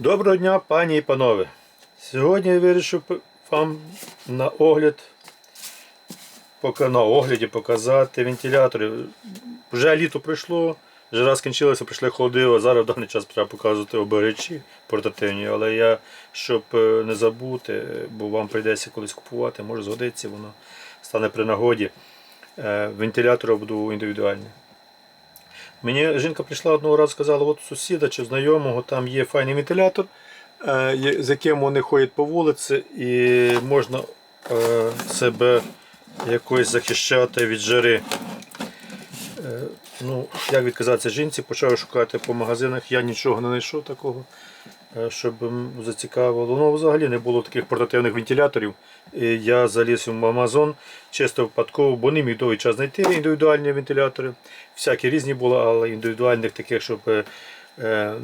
Доброго дня, пані і панове. Сьогодні я вирішив вам на огляд на огляді показати вентилятори. Вже літо пройшло, жара скінчилася, прийшли холоди, зараз в даний час треба показувати обережі портативні, але я, щоб е, не забути, бо вам прийдеться колись купувати, може згодиться, воно стане при нагоді. Е, Вентилятор буду індивідуальний. Мені жінка прийшла одного разу, сказала, от сусіда чи знайомого там є файний вентилятор, е, з яким вони ходять по вулиці і можна е, себе якось захищати від жари. Е, Ну, як відказатися жінці, почав шукати по магазинах, я нічого не знайшов такого, щоб зацікавило. Ну, взагалі не було таких портативних вентиляторів. Я заліз в Амазон чисто випадково, бо не міг довгий час знайти індивідуальні вентилятори. Всякі різні були, але індивідуальних таких, щоб, е, е,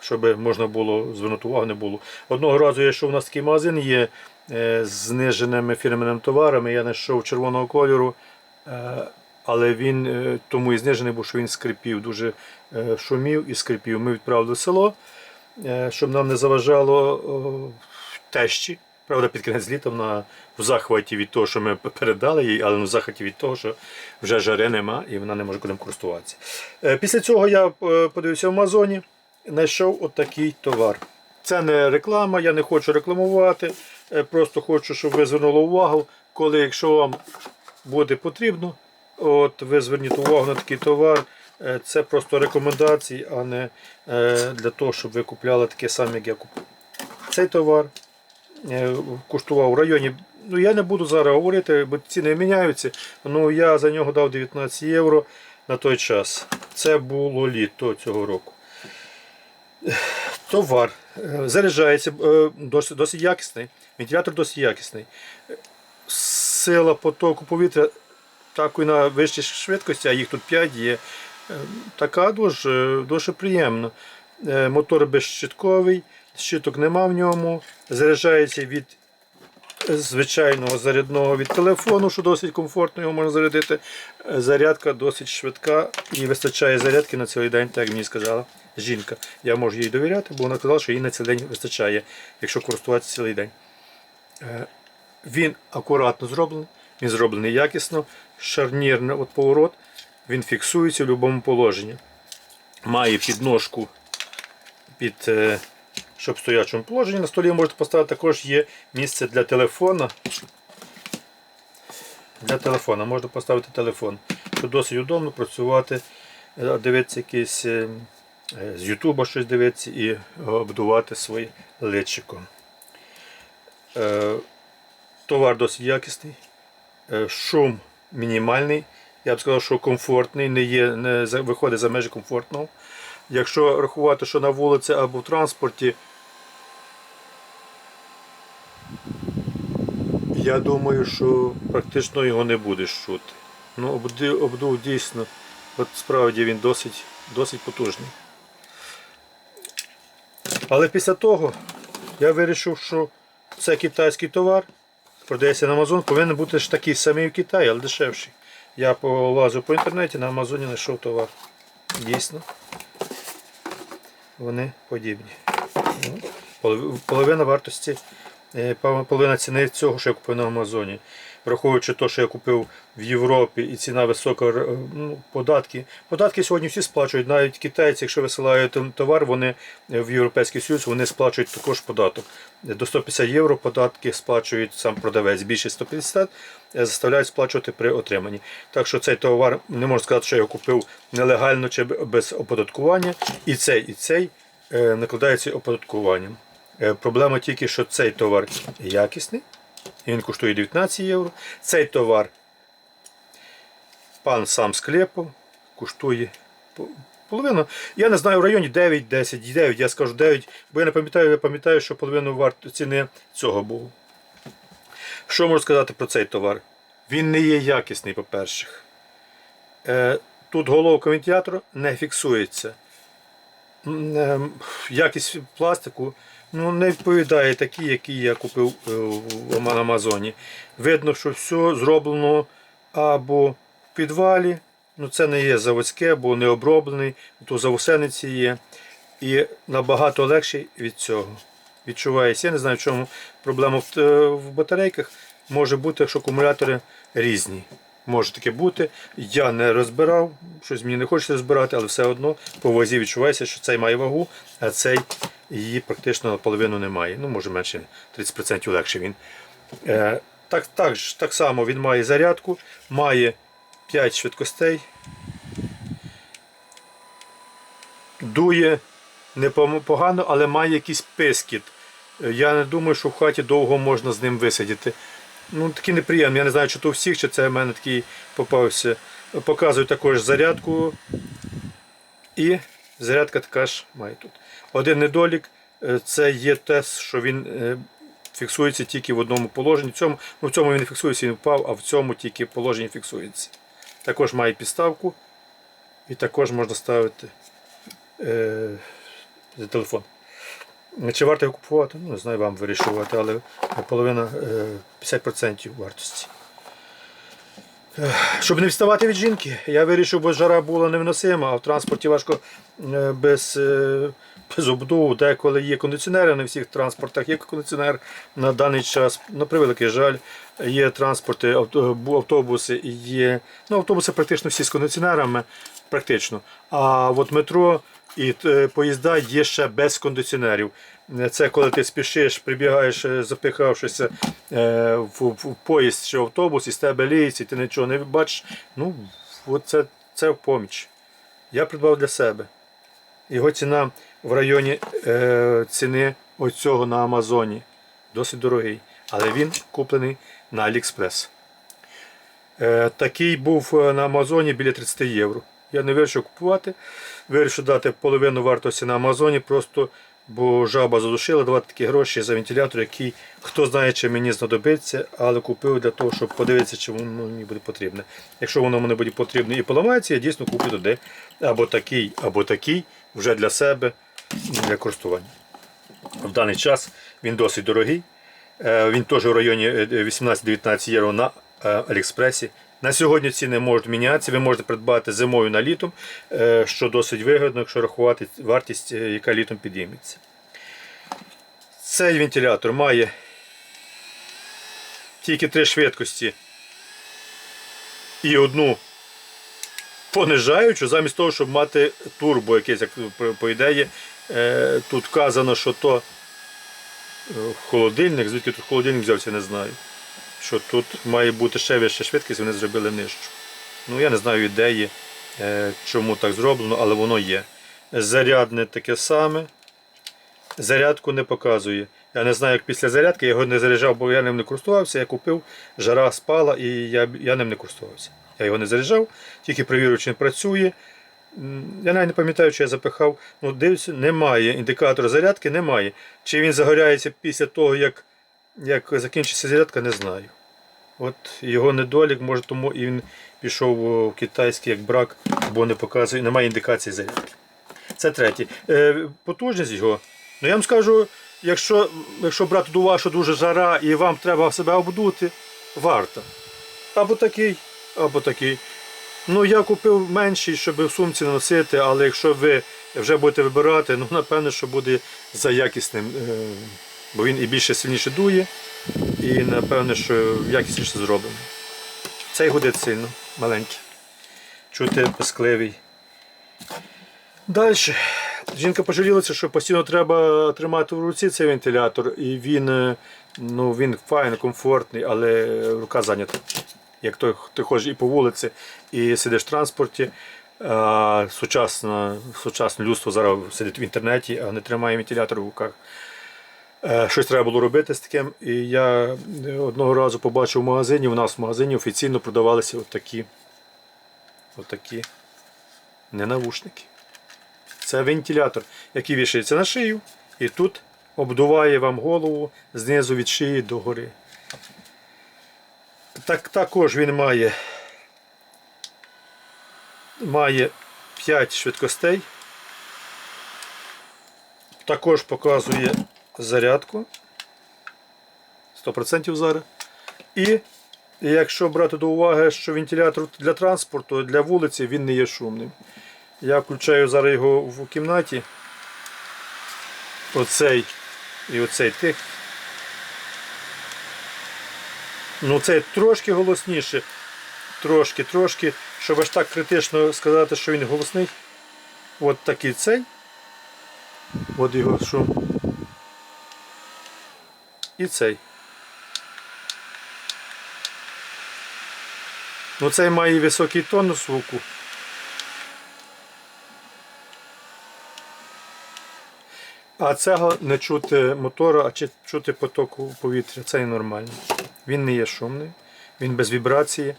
щоб можна було звернути увагу, не було. Одного разу я йшов, у нас такий магазин є е, з зниженими фірменними товарами. Я знайшов червоного кольору. е, але він е, тому і знижений, бо що він скрипів, дуже е, шумів і скрипів. Ми відправили в село, е, щоб нам не заважало тещі. Правда, під кінець літа вона в захваті від того, що ми передали їй, але в захваті від того, що вже жари нема і вона не може ним користуватися. Е, Після цього я е, подивився в Амазоні, знайшов отакий товар. Це не реклама, я не хочу рекламувати. е, Просто хочу, щоб ви звернули увагу, коли, якщо вам буде потрібно, от ви зверніть увагу на такий товар. Е, Це просто рекомендації, а не е, для того, щоб ви купляли таке саме, як я купив. Цей товар е, коштував в районі. Ну я не буду зараз говорити, бо ціни міняються. Ну я за нього дав 19 євро на той час. Це було літо цього року. Товар заряджається досить, досить якісний. Вентилятор досить якісний. Сила потоку повітря такої на вищій швидкості, а їх тут 5 є. Е, Така дуже, дуже приємна. Е, Мотор безщитковий, щиток нема в ньому. Заряджається від звичайного зарядного від телефону, що досить комфортно його можна зарядити. Е, Зарядка досить швидка і вистачає зарядки на цілий день, так як мені сказала жінка. Я можу їй довіряти, бо вона казала, що їй на цілий день вистачає, якщо користуватися цілий день. Е, Він акуратно зроблений, він зроблений якісно, шарнірний от поворот, він фіксується в будь-якому положенні. Має підножку під, е, щоб в стоячому положенні. На столі можете поставити також є місце для телефона. Для телефона можна поставити телефон. Що досить удобно працювати, е, дивитися якісь е, з Ютуба щось дивитися і обдувати своє личико. Товар досить якісний, шум мінімальний. Я б сказав, що комфортний, не є, не виходить за межі комфортного. Якщо рахувати, що на вулиці або в транспорті, я думаю, що практично його не будеш чути. Ну, обдув дійсно, от справді він досить, досить потужний. Але після того я вирішив, що це китайський товар, продається на Амазон, повинен бути ж такий самий в Китаї, але дешевший. Я полазив по інтернеті, на Амазоні знайшов товар. Дійсно. Вони подібні. Ну, Половина вартості, е, половина ціни цього, що я купив на Амазоні. Враховуючи те, що я купив в Європі і ціна висока, ну, податки. Податки сьогодні всі сплачують. Навіть китайці, якщо висилають товар, вони е, в Європейський Союз вони сплачують також податок. До 150 євро податки сплачують сам продавець. Більше 150 е, заставляють сплачувати при отриманні. Так що цей товар не можу сказати, що я його купив нелегально чи без оподаткування. І цей, і цей е, накладається оподаткуванням. Е, Проблема тільки, що цей товар якісний, він коштує 19 євро. Цей товар пан сам склепав, коштує по- половину. Я не знаю, в районі 9, 10, 9, я скажу 9, бо я не пам'ятаю, я пам'ятаю, що половину варт ціни цього було. Що можу сказати про цей товар? Він не є якісний, по-перше. Е, Тут головка вентилятора не фіксується. Е, Якість пластику ну, не відповідає такій, який я купив е, на Амазоні. Видно, що все зроблено або в підвалі, ну це не є заводське, бо не оброблений, то завусениці є. і набагато легший від цього. Відчувається. Я не знаю, в чому проблема в, е, батарейках. Може бути, що акумулятори різні. Може таке бути. Я не розбирав, щось мені не хочеться розбирати, але все одно по вазі відчувається, що цей має вагу, а цей її практично наполовину немає. Ну, може менше 30% легше він. Е, так, так, так само він має зарядку, має 5 швидкостей. Дує непогано, але має якийсь пискіт. Е, Я не думаю, що в хаті довго можна з ним висидіти. Ну, такі неприємні. Я не знаю, чи то у всіх, чи це в мене такий попався. Показую також зарядку. І зарядка така ж має тут. Один недолік е, це є те, що він е, фіксується тільки в одному положенні. В цьому, ну, в цьому він не фіксується, він впав, а в цьому тільки положенні фіксується. Також має підставку. І також можна ставити е, телефон. Чи варто його купувати? Ну, не знаю, вам вирішувати, але половина е, 50% вартості. Щоб не відставати від жінки, я вирішив, бо жара була невиносима, а в транспорті важко е, без, е, без обдуву. Деколи є кондиціонери, не в всіх транспортах є кондиціонер на даний час. На превеликий жаль, є транспорти, автобуси є. Ну, автобуси практично всі з кондиціонерами, практично. А от метро і е, поїзда є ще без кондиціонерів. Це коли ти спішиш, прибігаєш, е, запихавшися е, в, в поїзд чи автобус, і з тебе ліється, і ти нічого не бачиш. Ну, от це, це в поміч. Я придбав для себе. Його ціна в районі е, ціни оцього на Амазоні. Досить дорогий. Але він куплений на Аліекспрес. Е, такий був е, на Амазоні біля 30 євро. Я не вирішив купувати. Вирішив дати половину вартості на Амазоні, просто бо жаба задушила, давати такі гроші за вентилятор, який хто знає, чи мені знадобиться, але купив для того, щоб подивитися, чи воно мені буде потрібне. Якщо воно мені буде потрібне і поламається, я дійсно куплю туди або такий, або такий вже для себе для користування. В даний час він досить дорогий. Е, Він теж у районі е, 18-19 євро на е, Аліекспресі. На сьогодні ціни можуть мінятися. Ви можете придбати зимою на літом, е, що досить вигідно, якщо рахувати вартість, е, яка літом підійметься. Цей вентилятор має тільки три швидкості і одну понижаючу, замість того, щоб мати турбо якесь, як по- ідеї. е, Тут вказано, що то холодильник, звідки тут холодильник взявся, не знаю. Що тут має бути ще вища швидкість, вони зробили нижчу. Ну я не знаю ідеї, е, чому так зроблено, але воно є. Зарядне таке саме. Зарядку не показує. Я не знаю, як після зарядки я його не заряджав, бо я ним не користувався. Я купив, жара спала і я, я ним не користувався. Я його не заряджав, тільки перевірив, чи він працює. Я навіть не пам'ятаю, чи я запихав. Ну, дивлюся, немає. Індикатора зарядки немає. Чи він загоряється після того, як, як закінчиться зарядка, не знаю. От його недолік, може тому і він пішов в китайський як брак, бо не показує, немає індикації зарядки. Це третє. Е, потужність його. Ну я вам скажу, якщо, якщо брати до що дуже жара і вам треба себе обдути, варто. Або такий, або такий. Ну, я купив менший, щоб в сумці носити, але якщо ви вже будете вибирати, ну напевно, що буде за якісним, е, бо він і більше сильніше дує, і напевно, що якісніше зроблений. Цей гудить сильно, маленький. Чути пискливий. Далі. Жінка пожалілася, що постійно треба тримати в руці цей вентилятор, і він, е, ну, він файний, комфортний, але рука зайнята. Як той, ти ходиш і по вулиці, і сидиш в транспорті. А, сучасне, сучасне людство зараз сидить в інтернеті, а не тримає вентилятор в руках. Е, Щось треба було робити з таким. І я одного разу побачив в магазині, у нас в магазині офіційно продавалися отакі, отакі не навушники. Це вентилятор, який вішається на шию, і тут обдуває вам голову знизу від шиї до гори. Так, також він має, має 5 швидкостей. Також показує зарядку. 100% зараз. І якщо брати до уваги, що вентилятор для транспорту, для вулиці, він не є шумним. Я включаю зараз його в кімнаті. оцей і оцей тих. Ну цей трошки голосніше. Трошки, трошки, щоб аж так критично сказати, що він голосний. От такий цей. От його шум. І цей. Ну цей має високий тонус звуку. А цього не чути мотора, а чути потоку повітря. Це і нормально. Він не є шумний, він без вібрації.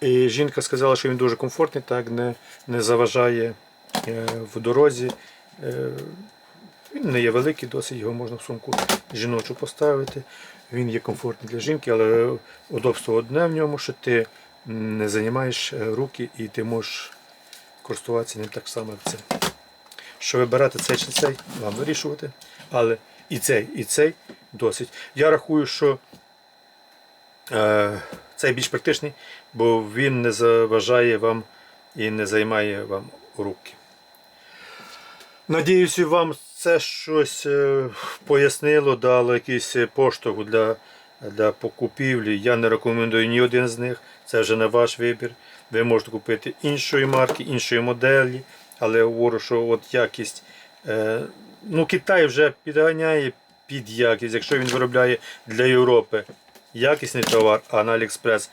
І жінка сказала, що він дуже комфортний, так не, не заважає е, в дорозі. Він не є великий, досить його можна в сумку жіночу поставити. Він є комфортний для жінки, але удобство одне в ньому, що ти не займаєш е, руки і ти можеш користуватися ним так само, як це. Що вибирати цей чи цей, вам вирішувати. Але і цей, і цей досить. Я рахую, що е, цей більш практичний, бо він не заважає вам і не займає вам руки. Надіюся, вам це щось е, пояснило, дало якийсь поштовх для, для покупівлі. Я не рекомендую ні один з них. Це вже на ваш вибір. Ви можете купити іншої марки, іншої моделі, але говорю, що от якість. Е, ну, Китай вже підганяє під якість, якщо він виробляє для Європи якісний товар, а на Аліекспрес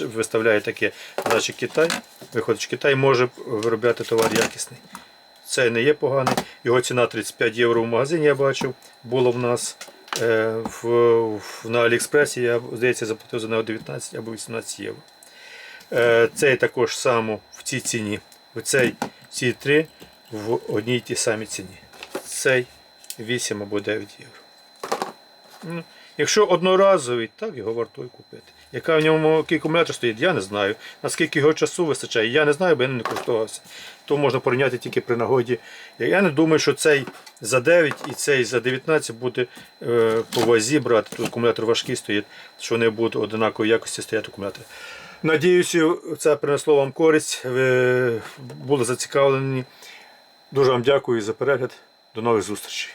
виставляє таке, значить Китай, виходить, Китай може виробляти товар якісний. Це не є поганий. Його ціна 35 євро в магазині я бачив. Було в нас е, в, в, на Аліекспресі, я здається, заплатив за нього 19 або 18 євро. Е, цей також само в цій ціні. Цей ці три в одній тій самій ціні. Цей 8 або 9 євро. Ну, Якщо одноразовий, так його вартує купити. Яка в ньому який акумулятор стоїть, я не знаю. Наскільки його часу вистачає, я не знаю, бо я не користувався. То можна порівняти тільки при нагоді. Я не думаю, що цей за 9 і цей за 19 буде е, по вазі брати. Тут акумулятор важкий стоїть, що вони будуть однакової якості стояти акумулятори. Надіюся, це принесло вам користь. Ви були зацікавлені. Дуже вам дякую за перегляд. До нових зустрічей.